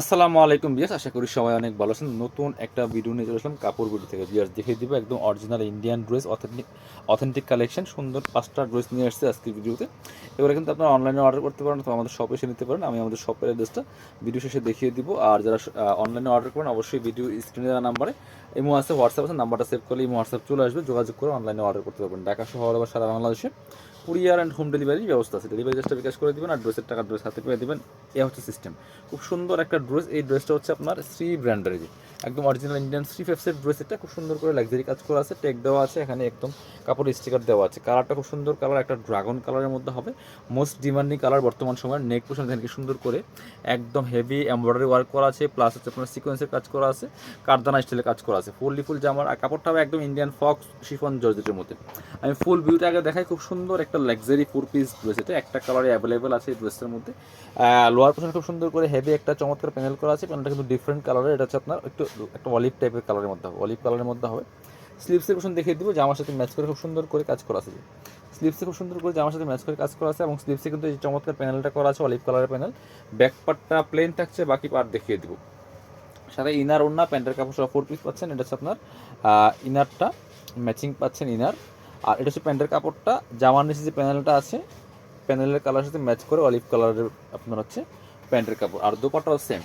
আসসালামু আলাইকুম বিয়াস আশা করি সবাই অনেক ভালো আছেন। নতুন একটা ভিডিও নিয়ে চলে আসলাম কাপড় ভিডিও থেকে। বিয়াস দেখিয়ে দিব একদম original Indian dress authentic authentic collection সুন্দর পাঁচটা ড্রেস নিয়ে আসছে আজকের ভিডিওতে এবারে কিন্তু আপনারা অনলাইনে অর্ডার করতে পারেন অথবা আমাদের শপে এসে নিতে পারেন। আমি আমাদের শপের অ্যাড্রেসটা ভিডিও শেষে দেখিয়ে দিব। আর যারা অনলাইনে অর্ডার করেন, অবশ্যই ভিডিও স্ক্রিনে দেওয়া নাম্বারে ইমো আছে হোয়াটসঅ্যাপ আছে, নাম্বারটা সেভ করলে ইমো হোয়াটসঅ্যাপ চলে আসবে, যোগাযোগ করে অনলাইনে অর্ডার করতে পারবেন। ঢাকা শহর বা সারা বাংলাদেশে কুরিয়ার অ্যান্ড হোম ডেলিভারি ব্যবস্থা আছে। ডেলিভারি চার্জটা বিকাশ করে দিবেন আর ড্রেসের টাকা ড্রেস হাতে পেয়ে দিবেন। এ হচ্ছে সিস্টেম খুব সুন্দর একটা ড্রেস এই ড্রেসটা হচ্ছে আপনার শ্রী ব্র্যান্ডের একদম অরিজিনাল ইন্ডিয়ান শ্রী ফেপসের ড্রেস এটা। খুব সুন্দর করে লাক্সারি কাজ করা আছে টেক দেওয়া আছে, এখানে একদম কাপড়ের স্টিকার দেওয়া আছে। কালারটা খুব সুন্দর কালার একটা ড্রাগন কালারের মধ্যে হবে। মোস্ট ডিমান্ডিং কালার বর্তমান সময়ের নেক পোশন এখানে সুন্দর করে একদম হেভি এমব্রয়ডারি ওয়ার্ক করা আছে প্লাস হচ্ছে আপনার সিকোয়েন্সের কাজ করা আছে, কারদানা স্টাইলের কাজ করা আছে। ফুললি ফুল জামার, আর কাপড়টা একদম ইন্ডিয়ান ফক্স শিফন জর্জেটের মধ্যে। আমি ফুল ভিউটা আগে দেখাই, খুব সুন্দর একটা লাক্সারি ফোর পিস ড্রেস এটা, একটা কালারে অ্যাভেলেবেল আছে এই ড্রেসের মধ্যে। লোয়ার পোর্শন খুব সুন্দর করে হেভি একটা চমৎকার প্যানেল করা আছে প্যানেলটা কিন্তু ডিফারেন্ট কালারের এটা হচ্ছে আপনার একটু, একটা অলিভ টাইপের কালারের মধ্যে হবে অলিভ কালারের মধ্যে হবে। স্লিপসের পোর্শন দেখিয়ে দিব, জামার সাথে ম্যাচ করে খুব সুন্দর করে কাজ করা আছে স্লিপসে খুব সুন্দর করে জামার সাথে ম্যাচ করে কাজ করা আছে, এবং স্লিপসে কিন্তু এই চমৎকার প্যানেলটা করা আছে অলিভ কালারের প্যানেল ব্যাক পার্টটা প্লেন থাকছে, বাকি পার্ট দেখিয়ে দিব। সাথে ইনার ওড়না, প্যান্টের কাপড় সহ ফোর পিস পাচ্ছেন, এটা হচ্ছে আপনার ইনারটা ম্যাচিং পাচ্ছেন ইনার। আর এটা হচ্ছে প্যান্টের কাপড়টা, জামার নিচে যে প্যানেলটা আছে প্যানেলের কালার সাথে ম্যাচ করে অলিভ কালারের আপনার হচ্ছে প্যান্টের কাপড়। আর দুপাটাও সেম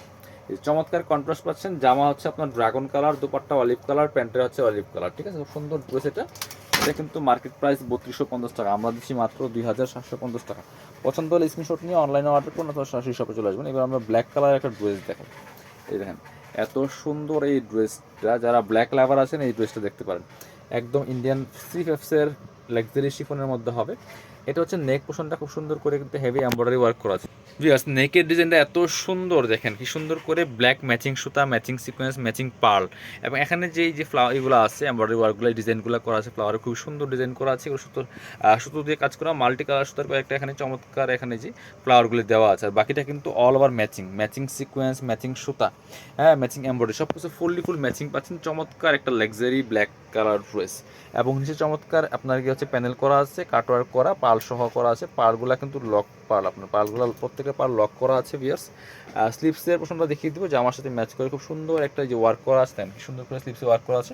চমৎকার কন্ট্রাস্ট পাচ্ছেন, জামা হচ্ছে আপনার dragon colour dupatta olive colour প্যান্টের হচ্ছে অলিভ কালার ঠিক আছে? সুন্দর ড্রেস এটা। এটা কিন্তু মার্কেট প্রাইস বত্রিশশো পঞ্চাশ টাকা। আমরা দিচ্ছি মাত্র দুই হাজার সাতশো পঞ্চাশ টাকা। পছন্দ হলে স্ক্রিনশট নিয়ে অনলাইনে অর্ডার করুন, অথবা সরাসরি শপে চলে আসবেন। এবার আমরা ব্ল্যাক কালার একটা ড্রেস দেখাই। এই দেখেন। এত সুন্দর এই ড্রেসটা যারা ব্ল্যাক লাভার আছেন, এই ড্রেসটা দেখতে পারেন। একদম ইন্ডিয়ান থ্রি ফেফসের লাক্সারি শিফনের মধ্যে হবে। এটা হচ্ছে নেক পোশনটা খুব সুন্দর করে কিন্তু হেভি এমব্রয়ডারি ওয়ার্ক করা আছে। ভিউয়ার্স নেকের ডিজাইনটা এত সুন্দর দেখেন, কি সুন্দর করে ব্ল্যাক ম্যাচিং সুতা ম্যাচিং সিকোয়েন্স ম্যাচিং পার্ল এবং এখানে যে যে ফ্লাওয়ার এগুলো আছে এমব্রয়ডারি ওয়ার্কগুলো ডিজাইনগুলো করা আছে ফ্লাওয়ার খুব সুন্দর ডিজাইন করা আছে, এগুলো সুতোর সুতো দিয়ে কাজ করা মাল্টি কালার সুতার কয়েকটা এখানে চমৎকার এখানে যে ফ্লাওয়ারগুলি দেওয়া আছে, আর বাকিটা কিন্তু all over matching matching sequence matching সুতা হ্যাঁ ম্যাচিং এমব্রয়ডারি সব কিছু ফুললি ফুল ম্যাচিং পাচ্ছেন, চমৎকার একটা লাক্সারি ব্ল্যাক কালার ড্রেস। এবং নিচে চমৎকার আপনার কি হচ্ছে প্যানেল করা আছে কাটওয়ার্ক করা পাল সহ করা আছে। পালগুলো কিন্তু লক পাল, আপনার পালগুলো প্রত্যেকের পাল লক করা আছে বিয়ার্স স্লিপসের প্রশ্নটা দেখিয়ে দিব, জামার সাথে ম্যাচ করে খুব সুন্দর একটা যে ওয়ার্ক করা আছে কি সুন্দর করে স্লিপসে ওয়ার্ক করা আছে।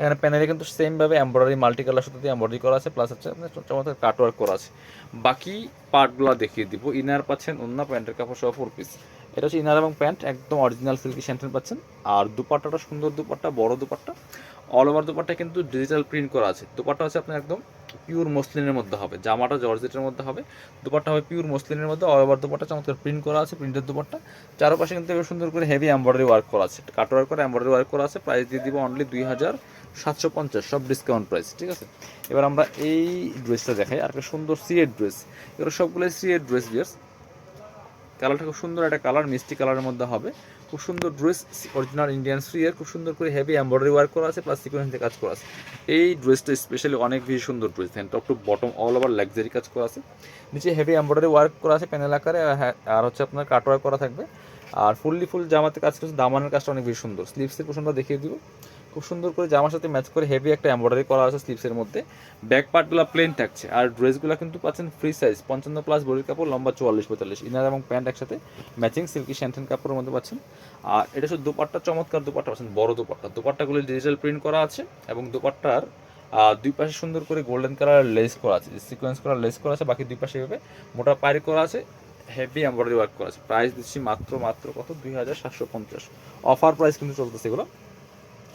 এখানে প্যানেলে কিন্তু সেমভাবে এমব্রয়ডারি মাল্টি কালার সাথে এমব্রয়ডারি করা আছে প্লাস হচ্ছে আপনার চমৎকার কাটওয়ার্ক করা আছে। বাকি পার্টগুলো দেখিয়ে দিব। ইনার পাচ্ছেন অন্য প্যান্টের কাপড় সহ ফোর পিস এটা হচ্ছে ইনার এবং প্যান্ট, একদম অরিজিনাল সিল্কি স্যান্টেন পাচ্ছেন। আর দুপাট্টাটা সুন্দর দুপাট্টা, বড় দুপাট্টা। অল ওভার দুপাট্টা কিন্তু ডিজিটাল প্রিন্ট করা আছে। দুপাট্টা হচ্ছে আপনার একদম পিওর মসলিনের মধ্যে হবে। জামাটা জর্জেটের মধ্যে হবে। দুপাট্টা হবে পিওর মসলিনের মধ্যে। অল ওভার দুপাট্টা চমৎকার প্রিন্ট করা আছে প্রিন্টের দুপাট্টা। চারপাশে কিন্তু সুন্দর করে হেভি এমব্রয়ডারি ওয়ার্ক করা আছে। কাট ওয়ার্ক করে ওয়ার্ক করা আছে। প্রাইস দিয়ে দিব অনলি দুই হাজার সাতশো পঞ্চাশ, সব ডিসকাউন্ট প্রাইস ঠিক আছে? এবার আমরা এই ড্রেসটা দেখাই। আর একটা সুন্দর সিএড ড্রেস এগুলো সবগুলো সিএড ড্রেস বিয়ার্স কালারটা খুব সুন্দর একটা কালার মিষ্টি কালারের মধ্যে হবে। খুব সুন্দর ড্রেস অরিজিনাল ইন্ডিয়ান সুইয়ের খুব সুন্দর করে হেভি এম্ব্রয়ডারি ওয়ার্ক করা আছে প্লাস সিকোয়েন্স কাজ করা আছে। এই ড্রেসটা স্পেশালি অনেক বেশি সুন্দর dress then top to bottom all over luxury কাজ করা আছে। নিচে হেভি এম্ব্রয়ডারি ওয়ার্ক করা আছে প্যানেল আকারে, আর হচ্ছে আপনার কাট ওয়ার্ক করা থাকবে। আর ফুললি ফুল জামাতে কাজ করছে, দামানের কাজটা অনেক বেশি সুন্দর। স্লিভসের পোশনটা দেখিয়ে দিব। খুব সুন্দর করে জামার সাথে ম্যাচ করে হেভি একটা এমব্রয়ডারি করা আছে স্লিভসের মধ্যে। ব্যাক পার্টগুলো প্লেন থাকছে। আর ড্রেসগুলো কিন্তু পাচ্ছেন ফ্রি সাইজ পঞ্চান্ন প্লাস বডির কাপড়, লম্বা চুয়াল্লিশ পঁয়তাল্লিশ। ইনার এবং প্যান্ট একসাথে ম্যাচিং সিল্কি শ্যান্টেন কাপড়ের মধ্যে পাচ্ছেন। আর এটা শুধু দুপাট্টা, চমৎকার দুপাট্টা পাচ্ছেন, বড় দুপাট্টা। দুপাট্টাগুলো ডিজিটাল প্রিন্ট করা আছে এবং দুপাট্টার দুই পাশে সুন্দর করে গোল্ডেন কালার লেস করা আছে। সিকোয়েন্স করা লেস করা আছে, বাকি দুই পাশে এভাবে মোটা পায়ের করা আছে হেভি এমব্রয়ডারি ওয়ার্ক করা আছে। প্রাইস দিচ্ছি মাত্র মাত্র কত? দুই হাজার সাতশো পঞ্চাশ। অফার প্রাইস কিন্তু চলতেছে এগুলো।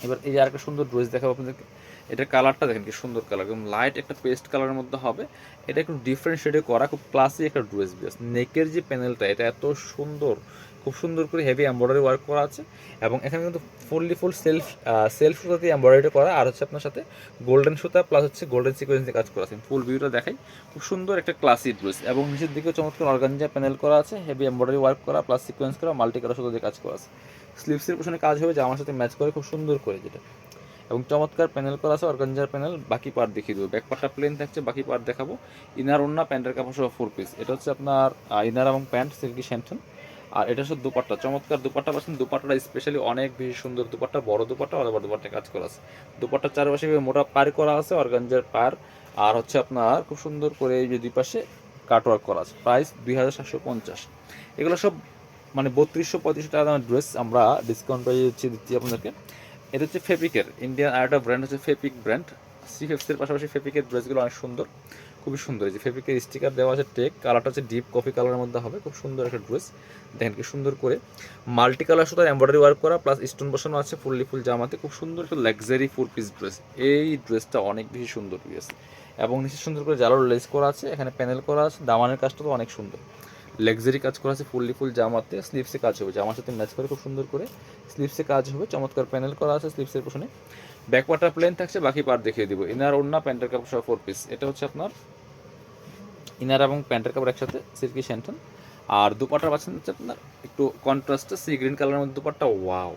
এবার এই যে আরেকটা সুন্দর ড্রেস দেখাবো আপনাদেরকে। এটার কালারটা দেখেন কি সুন্দর কালার, একদম লাইট একটা পেস্ট কালারের মধ্যে হবে। এটা একটু ডিফারেন্ট শেডে করা, খুব ক্লাসি একটা ড্রেস বিয়াস নেকের যে প্যানেলটা এটা এত সুন্দর। খুব সুন্দর করে হেভি এমব্রয়ডারি ওয়ার্ক করা আছে এবং এখানে কিন্তু ফুললি ফুল সেলফ সেলফ সুতা দিয়ে এমব্রয়ডারি করা আর হচ্ছে আপনার সাথে গোল্ডেন সুতা প্লাস হচ্ছে গোল্ডেন সিকোয়েন্স দিয়ে কাজ করা আছে। ফুল ভিউটা দেখাই। খুব সুন্দর একটা ক্লাসি ড্রেস এবং নিচের দিকে চমৎকার অর্গানজা প্যানেল করা আছে হেভি এমব্রয়ডারি ওয়ার্ক করা প্লাস সিকোয়েন্স করা মাল্টি কালার সুতা দিয়ে কাজ করা আছে। স্লিভসের পেছনে কাজ হবে যা আমার সাথে ম্যাচ করে খুব সুন্দর করে যেটা। এবং চমৎকার প্যানেল করা আছে অর্গানজার প্যানেল বাকি পার্ট দেখিয়ে দেবো। ব্যাক পার্টটা প্লেন থাকছে, বাকি পার্ট দেখাবো। ইনার ওন্না প্যান্টের কাপড় সহ ফোর পিস এটা হচ্ছে আপনার ইনার এবং প্যান্ট সিল্কি শ্যান্টন আর এটা হচ্ছে দুপাট্টা, চমৎকার দুপাট্টা পাচ্ছেন দুপাট্টাটা স্পেশালি অনেক বেশি সুন্দর দুপাট্টা, বড় দুপাট্টা অথবা দুপাট্টা কাজ করা আছে। দুপাট্টার চারপাশে মোটা পার করা আছে, অর্গানজার পার। আর হচ্ছে আপনার খুব সুন্দর করে এই যে দুই পাশে কাটওয়ার্ক করা আছে। প্রাইস দুই হাজার সাতশো পঞ্চাশ। এগুলো সব মানে বত্রিশশো, পঁয়ত্রিশশো টাকা দামের ড্রেস আমরা ডিসকাউন্ট প্রাইজে হচ্ছে দিচ্ছি আপনাদেরকে। এটা হচ্ছে ফেব্রিকের ইন্ডিয়ান আর একটা ব্র্যান্ড হচ্ছে ফেব্রিক ব্র্যান্ড সি ফেপসের পাশাপাশি ফেব্রিকের ড্রেসগুলো অনেক সুন্দর। খুবই সুন্দর। যে ফেব্রিকের স্টিকার দেওয়া আছে টেক কালারটা হচ্ছে ডিপ কফি কালারের মধ্যে হবে। খুব সুন্দর একটা ড্রেস দেখেন কি সুন্দর করে মাল্টি কালার সাথে এমব্রয়ডারি ওয়ার্ক করা প্লাস স্টোন বসানো আছে ফুললি ফুল জামাতে। খুব সুন্দর একটা লাক্সারি ফোর পিস ড্রেস এই ড্রেসটা অনেক বেশি সুন্দর ড্রেস এবং নিচে সুন্দর করে জালোর লেস করা আছে, এখানে প্যানেল করা আছে। দামানের কাজটা তো অনেক সুন্দর। লাক্সারি কাজ করা আছে ফুললি ফুল জামাতে। স্লিভসে কাজ হবে। জামার সাথে ম্যাচ করে খুব সুন্দর করে স্লিভসে কাজ হবে। চমৎকার প্যানেল করা আছে স্লিভসের পোশনে ব্যাক পার্টটা প্লেন থাকছে, বাকি পার্ট দেখিয়ে দিব। ইনার ওড়না প্যান্টের কাপড় সহ ফোর পিস এটা হচ্ছে আপনার ইনার এবং প্যান্টের কাপড় একসাথে সিল্কি শ্যান্টন আর দুপাট্টা পাচ্ছেন হচ্ছে আপনার একটু কন্ট্রাস্টে সি গ্রিন কালারের মধ্যে দুপাট্টা ওয়াও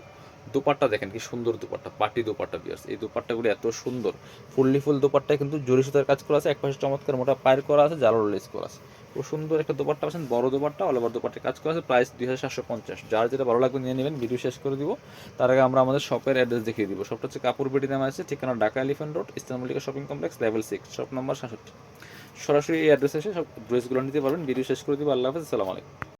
দুপাট্টা দেখেন কি সুন্দর দুপাট্টা, পাটি দুপাট্টা বিয়ার্স এই দুপাট্টাগুলো এত সুন্দর। ফুললি ফুল দুপাট্টায় কিন্তু জরি সুতার কাজ করা আছে, এক পাশে চমৎকার মোটা পায়ের করা আছে, জালোর লেস করা আছে। খুব সুন্দর একটা দুপাট্টা পাচ্ছেন, বড় দুপাট্টা অল ওভার দুপাট্টা কাজ করা আছে প্রাইস দুই হাজার সাতশো পঞ্চাশ। যার যেটা ভালো লাগবে নিয়ে নেবেন ভিডিও শেষ করে দিব। তার আগে আমরা আমাদের শপের অ্যাড্রেস দেখিয়ে দিব। শপটা হচ্ছে কাপুর বেটি নামে আছে, ঠিকানা Dhaka Elephant Road Eastern Mallika shopping complex level six shop number সাতষট্টি। সরাসরি এই অ্যাড্রেসে এসে সব ড্রেসগুলো নিতে পারবেন। ভিডিও শেষ করে দিব। আল্লাহ হাফেজ। আসসালামু আলাইকুম।